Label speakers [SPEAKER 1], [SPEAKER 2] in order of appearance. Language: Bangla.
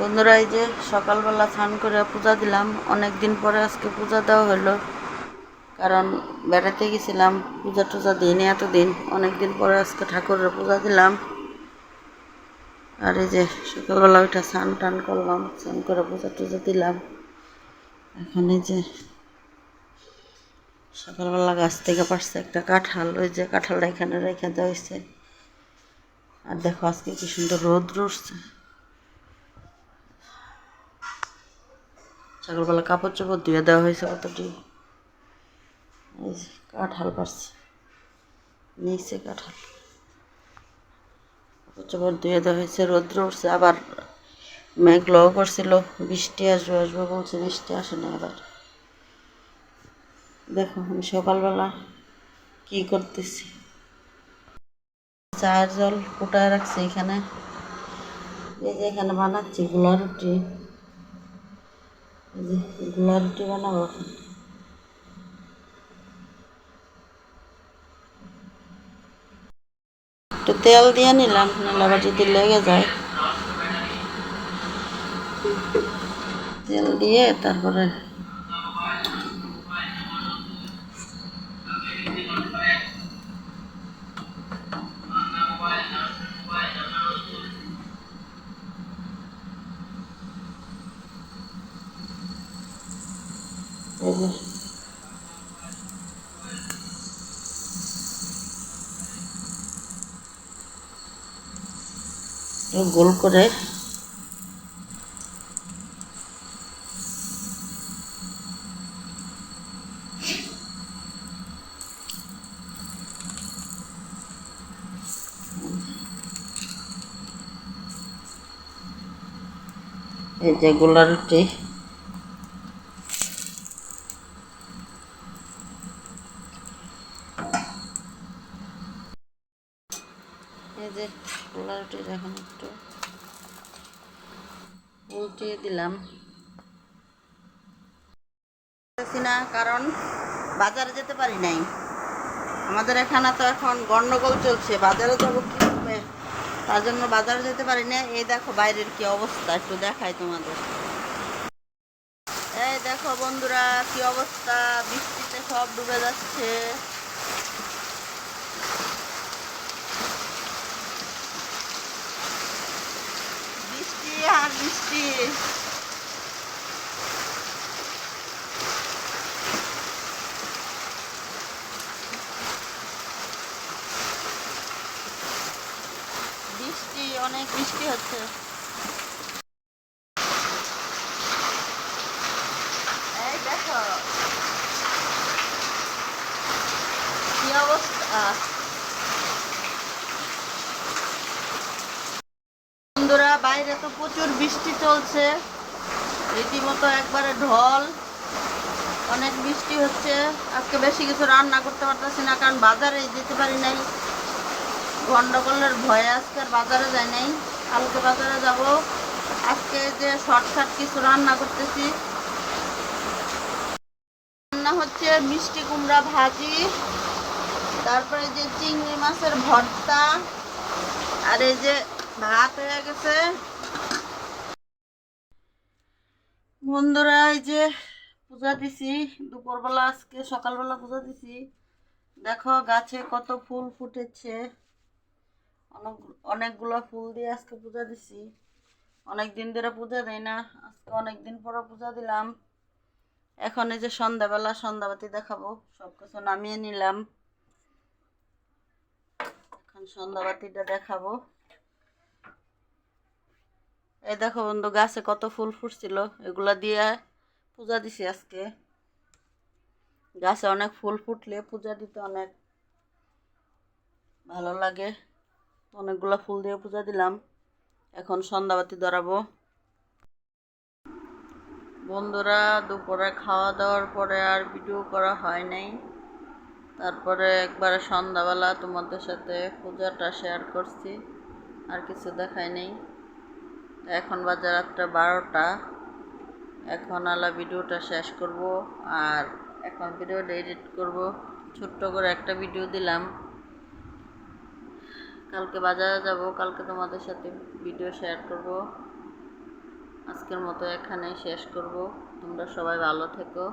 [SPEAKER 1] বন্ধুরা, এই যে সকালবেলা স্নান করে পূজা দিলাম। অনেক দিন পরে আজকে পূজা দেওয়া হলো। কারণ বেড়াতে গেছিলাম, পূজা টুজা দিইনি এতদিন। অনেক দিন পরে আজকে ঠাকুরের পূজা দিলাম। আর এই যে সকালবেলা ওইটা স্নান টান করলাম, স্নান করে পূজা টুজা দিলাম। এখন এই যে সকালবেলা গাছ থেকে পারছে একটা কাঁঠাল। ওই যে কাঁঠালটা এখানে রেখে দেওয়া হয়েছে। আর দেখো আজকে কি সুন্দর রোদ উঠছে। সকালবেলা কাপড় চোপড় ধুয়ে দেওয়া হয়েছে কতটি কাঁঠাল পারছে নিচে কাঁঠাল। কাপড় চোপড় ধুয়ে দেওয়া হয়েছে, রৌদ্র উঠছে, আবার মেঘলাও করছিল। বৃষ্টি আসবে আসবে বলছে, বৃষ্টি আসে না আবার। দেখো আমি সকালবেলা কি করতেছি। চায়ের জল ফুটায় রাখছি এখানে। এই যে এখানে বানাচ্ছি গোলা রুটি। যে বানাবো একটু তেল দিয়ে নিলাম নাহলে আবার যদি লেগে যায়। তেল দিয়ে তারপরে যে গোল করে এই যে গোলা রুটি এই যে গোলা রুটি এখন একটু। উল্টিয়ে দিলাম। না, কারণ বাজারে যেতে পারি নাই। আমাদের এখানে তো এখন গন্ডগোল চলছে, বাজারে যাব কীভাবে? তার জন্য বাজারে যেতে পারি না এই দেখো বাইরের কি অবস্থা, একটু দেখাই তোমাদের। এই দেখো বন্ধুরা, কি অবস্থা? বৃষ্টিতে সব ডুবে যাচ্ছে বৃষ্টি আর বৃষ্টি বৃষ্টি অনেক বৃষ্টি হচ্ছে। এই দেখো। কি অবস্থা বন্ধুরা বাইরে তো প্রচুর বৃষ্টি চলছে। রীতিমতো একবারে ঢল। অনেক বৃষ্টি হচ্ছে। আজকে বেশি কিছু রান্না করতে পারতেছি না, কারণ বাজারে যেতে পারি নাই। গন্ডগোলের ভয়ে আজকে আর বাজারে যাই নাই। কালকে বাজারে যাব। আজকে যে শর্টকাট কিছু রান্না করতেছি। রান্না হচ্ছে মিষ্টি কুমড়া ভাজি, তারপরে যে চিংড়ি মাছের ভর্তা, আর এই যে ভাত হয়ে গেছে। বন্ধুরা, এই যে পূজা দিছি। দুপুরবেলা আজকে সকালবেলা পূজা দিছি। দেখো গাছে কত ফুল ফুটেছে। অনেক, অনেকগুলো ফুল দিয়ে আজকে পূজা দিছি। অনেক দিন ধরে পূজা দেয় না, আজকে অনেক দিন পরে পূজা দিলাম। এখন এই যে সন্ধ্যাবেলা সন্ধ্যাবাতি দেখাবো সব কিছু নামিয়ে নিলাম। এখন সন্ধ্যাবাতিটা দেখাবো। এই দেখো বন্ধু, গাছে কত ফুল ফুটছিল, এগুলা দিয়ে পূজা দিছি আজকে। গাছে অনেক ফুল ফুটলে পূজা দিতে অনেক ভালো লাগে। অনেকগুলো ফুল দিয়ে পূজা দিলাম। এখন সন্ধ্যাবাতি ধরাবো। বন্ধুরা, দুপুরে খাওয়া দাওয়ার পরে আর ভিডিও করা হয় নাই। তারপরে একবারে সন্ধ্যাবেলা তোমাদের সাথে পূজাটা শেয়ার করছি। আর কিছু দেখায় নেই। এখন বাজার রাত্রে বারোটা। এখন আলা ভিডিওটা শেষ করব আর এখন ভিডিওটা এডিট করব। ছোট্ট করে একটা ভিডিও দিলাম। কালকে বাজারে যাব, কালকে তোমাদের সাথে ভিডিও শেয়ার করব। আজকের মতো এখানেই শেষ করব। তোমরা সবাই ভালো থেকো।